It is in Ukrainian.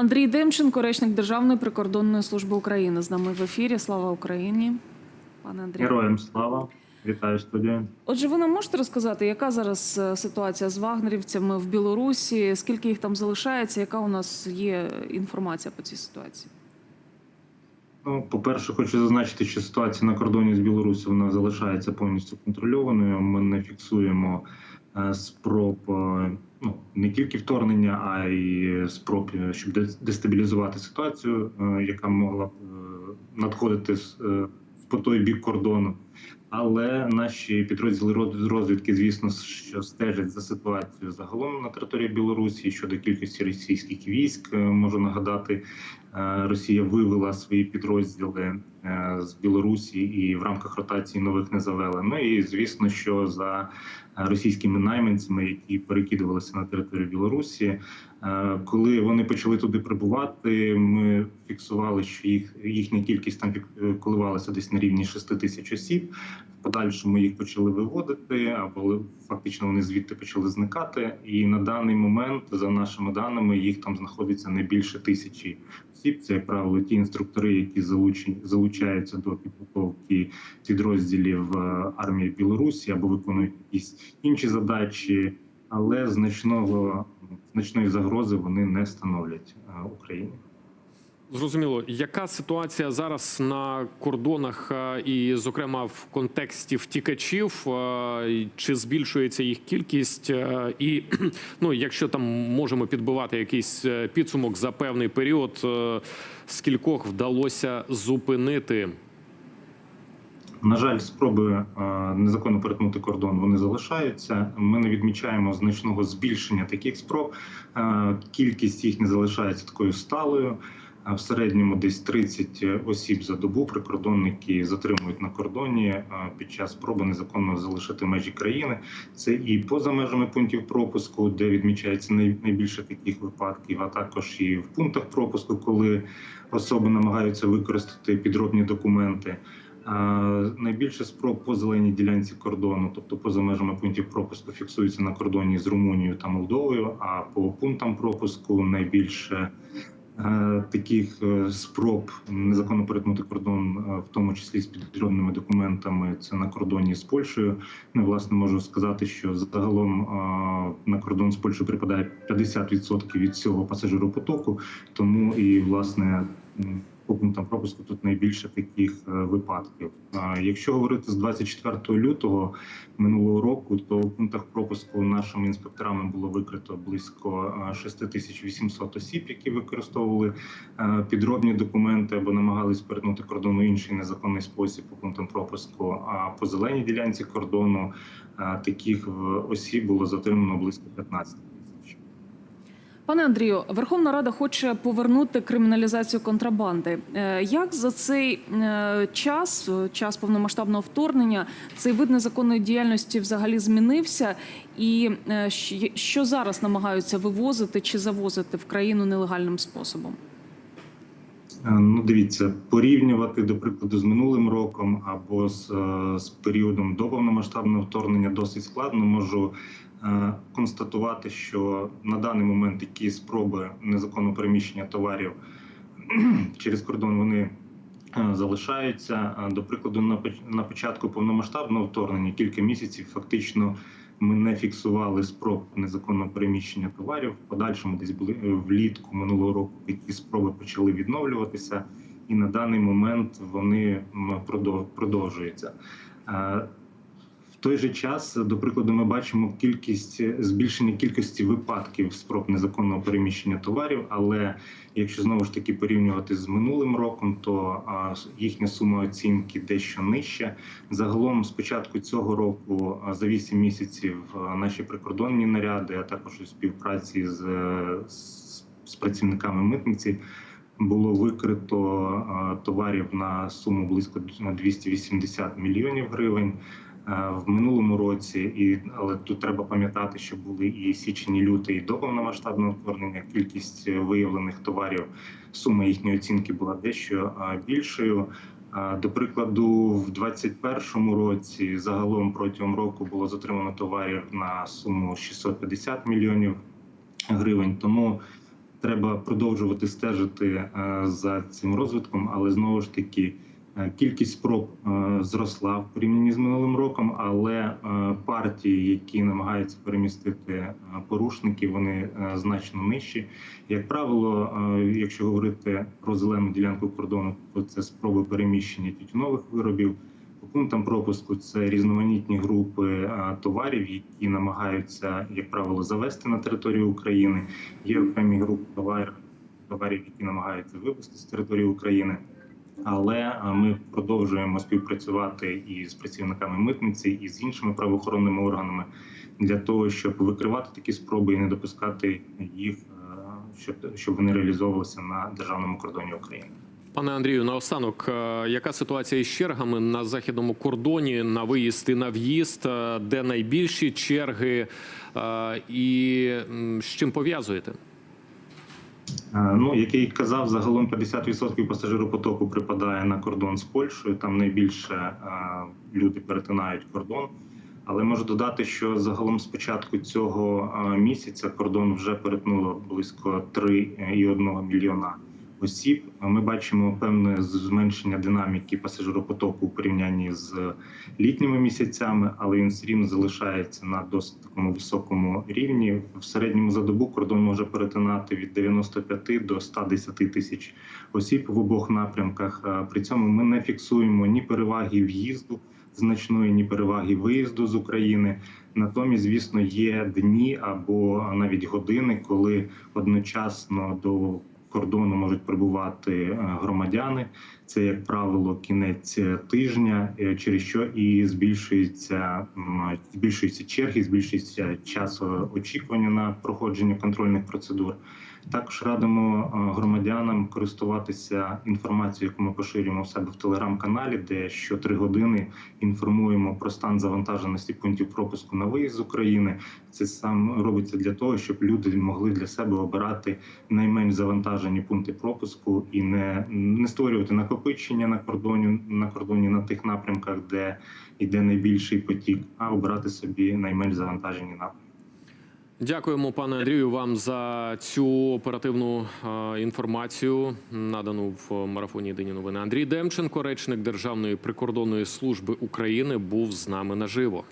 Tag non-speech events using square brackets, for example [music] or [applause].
Андрій Демченко, речник Державної прикордонної служби України, з нами в ефірі. Слава Україні, пане Андрію. Героям слава! Вітаю студію. Отже, ви нам можете розказати, яка зараз е, ситуація з вагнерівцями в Білорусі? Скільки їх там залишається? Яка у нас є інформація по цій ситуації? Ну, по-перше, хочу зазначити, що ситуація на кордоні з Білорусі вона залишається повністю контрольованою. Ми не фіксуємо е, спроб е, ну не тільки вторгнення, а й спроб, е, щоб дес- дестабілізувати ситуацію, е, яка могла б е, надходити по той бік кордону. Але наші підрозділи роз- розвідки, звісно, що стежать за ситуацією загалом на території Білорусі щодо кількості російських військ. Можу нагадати, Росія вивела свої підрозділи з Білорусі і в рамках ротації нових не завели. Ну і звісно, що за е, російськими найманцями, які перекидувалися на територію Білорусі, е, коли вони почали туди прибувати, ми фіксували, що їх їхня кількість там коливалася десь на рівні 6 тисяч осіб. Подальшому їх почали виводити, або фактично вони звідти почали зникати. І на даний момент, за нашими даними, їх там знаходиться не більше тисячі осіб. Це як правило ті інструктори, які залучені залучаються до підготовки підрозділів е, армії Білорусі або виконують якісь інші задачі, але значного значної загрози вони не становлять е, Україні. Зрозуміло, яка ситуація зараз на кордонах, е, і, зокрема, в контексті втікачів, е, чи збільшується їх кількість? Е, І [clears throat] ну, якщо там можемо підбивати якийсь підсумок за певний період, скількох вдалося зупинити? На жаль, спроби незаконно перетнути кордон вони залишаються. Ми не відмічаємо значного збільшення таких спроб. Кількість їх не залишається такою сталою. В середньому десь 30 осіб за добу прикордонники затримують на кордоні е, під час спроби незаконно залишити межі країни. Це і поза межами пунктів пропуску, де відмічається найбільше таких випадків, а також і в пунктах пропуску, коли особи намагаються використати підробні документи. Найбільше спроб по зеленій ділянці кордону, тобто поза межами пунктів пропуску, фіксується на кордоні з Румунією та Молдовою. А по пунктам пропуску найбільше е, таких е, спроб незаконно перетнути кордон, е, в тому числі з підробними документами, це на кордоні з Польщею. Ну, власне, можу сказати, що загалом е, на кордон з Польщею припадає 50% від цього пасажиропотоку, тому і власне. Пунктам пропуску тут найбільше таких е, випадків. Якщо говорити з 24 лютого минулого року, то у пунктах пропуску нашими інспекторами було викрито близько е, 6800 осіб, які використовували е, підробні документи або намагались перетнути кордон у інший незаконний спосіб по пунктам пропуску. А по зеленій ділянці кордону е, таких е, осіб було затримано близько 15 тисяч. Пане Андрію, Верховна Рада хоче повернути криміналізацію контрабанди. Е, Як за цей е, час, час повномасштабного вторгнення, цей вид незаконної діяльності взагалі змінився? І е, що зараз намагаються вивозити чи завозити в країну нелегальним способом? Е, Ну, дивіться, порівнювати до прикладу з минулим роком або з, е, з періодом до повномасштабного вторгнення досить складно. Можу е, констатувати, що на даний момент такі спроби незаконного переміщення товарів [clears throat] через кордон вони е, залишаються. До прикладу, на на початку повномасштабного вторгнення кілька місяців фактично. Ми не фіксували спроб незаконного переміщення товарів. В подальшому десь були е, влітку минулого року. Такі спроби почали відновлюватися, і на даний момент вони продовжуються. Той же час, до прикладу, ми бачимо кількість збільшення кількості випадків спроб незаконного переміщення товарів. Але якщо знову ж таки порівнювати з минулим роком, то їхня сума оцінки дещо нижча. Загалом, з початку цього року, за 8 місяців, наші прикордонні наряди, а також у співпраці з, з, з працівниками митниці. Було викрито товарів на суму близько 280 мільйонів гривень в минулому році. І але тут треба пам'ятати, що були і січень, і лютий до повномасштабного вторгнення. Кількість е, виявлених товарів, сума їхньої оцінки була дещо більшою. До прикладу, в 2021 році загалом протягом року було затримано товарів на суму 650 мільйонів гривень. Тому треба продовжувати стежити е, за цим розвитком, але знову ж таки. Е, Кількість спроб е, зросла в порівнянні з минулим роком, але е, партії, які намагаються перемістити порушників, вони значно нижчі. Як правило, якщо говорити про зелену ділянку кордону, то це спроби переміщення тютюнових виробів. По пунктам пропуску це різноманітні групи товарів, які намагаються, як правило, завести на територію України. Є окремі групи товарів, товарів, які намагаються вивезти з території України. Але ми продовжуємо співпрацювати і з працівниками митниці, і з іншими правоохоронними органами для того, щоб викривати такі спроби і не допускати їх, е, щоб, вони реалізовувалися на державному кордоні України. Пане Андрію, наостанок, е, яка ситуація із чергами на західному кордоні на виїзд і на в'їзд? Е, Де найбільші черги і з чим пов'язуєте? Е, Ну, який казав, загалом 50% пасажиропотоку припадає на кордон з Польщею. Там найбільше е, люди перетинають кордон. Але можу додати, що загалом з початку цього е, місяця кордон вже перетнуло близько 3,1 мільйона осіб. Ми бачимо певне зменшення динаміки пасажиропотоку у порівнянні з літніми місяцями, але він все рівно залишається на досить такому високому рівні. В середньому за добу кордон може перетинати від 95 до 110 тисяч осіб в обох напрямках. При цьому ми не фіксуємо ні переваги в'їзду значної, ні переваги виїзду з України. Натомість, звісно, є дні або навіть години, коли одночасно до кордону можуть прибувати е, громадяни. Це, як правило, кінець тижня, е, через що і збільшується збільшуються черги, збільшується час е, очікування на проходження контрольних процедур. Також радимо е, громадянам користуватися інформацією, яку ми поширюємо в себе в телеграм-каналі, де що три години інформуємо про стан завантаженості пунктів пропуску на виїзд з України. Це сам робиться для того, щоб люди могли для себе обирати найменш завантажені пункти пропуску і не, не створювати накопичення на кордоні на кордоні на тих напрямках, де йде найбільший потік, а обирати собі найменш завантажені напрямки. Дякуємо, пане Андрію, вам за цю оперативну е, інформацію, надану в марафоні Єдині новини. Андрій Демченко, речник Державної прикордонної служби України, був з нами наживо.